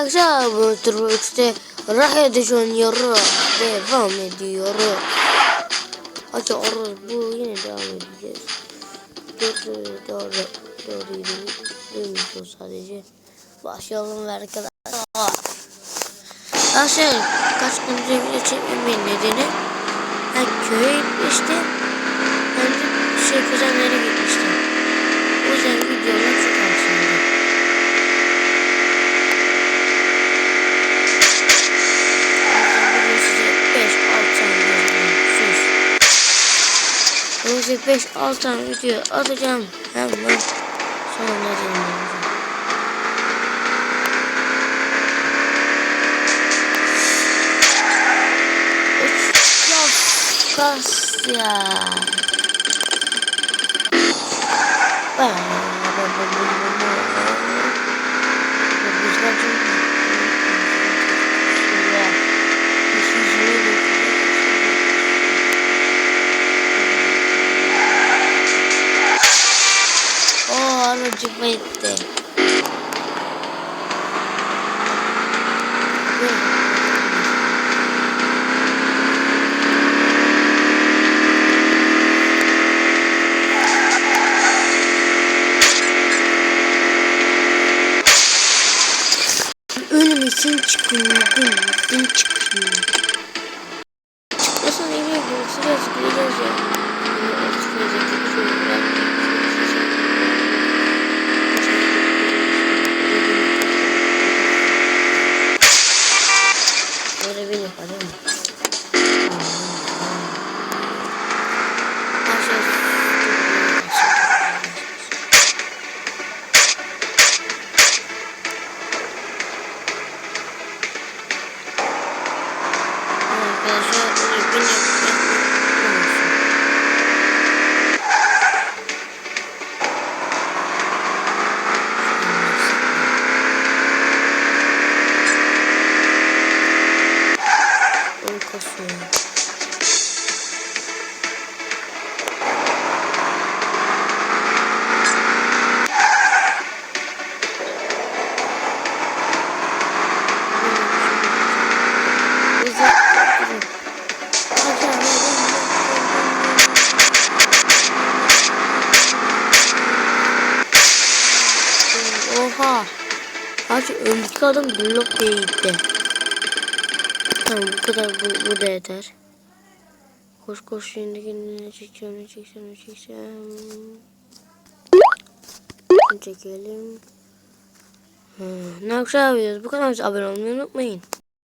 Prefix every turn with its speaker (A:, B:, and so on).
A: Arkadaşlar bu turbo 3'te Rahya'da oynuyoruz. Devam ediyoruz. Açıyoruz. Bu yine devam edeceğiz. Doğru doğru doğru duymuyoruz sadece. Başlayalım arkadaşlar. Arkadaşlar kaç gündür çekmemin nedeni ben köye gitmiştim. Ben de şey kuzenlere gitmiştim. Size 5-6 tane video atacağım. Hemen sonra dinleyeceğim. Kas ya. O aracıma gitti. Ölüm için çıkıyordum. için çıkıyordum. Çıkmasın sıra çıkacağız ya. Çıkacak Bir yapalım. Arkadaşlar 바꿨어요. 음, 아주 음가는 블록되어 있대. Tamam bu kadar bu, bu da yeter. Koş koş şimdi kendine çekeceğim çekeceğim çekeceğim. Çekelim. Hmm, ne yapacağız? Bu kadar abone olmayı unutmayın.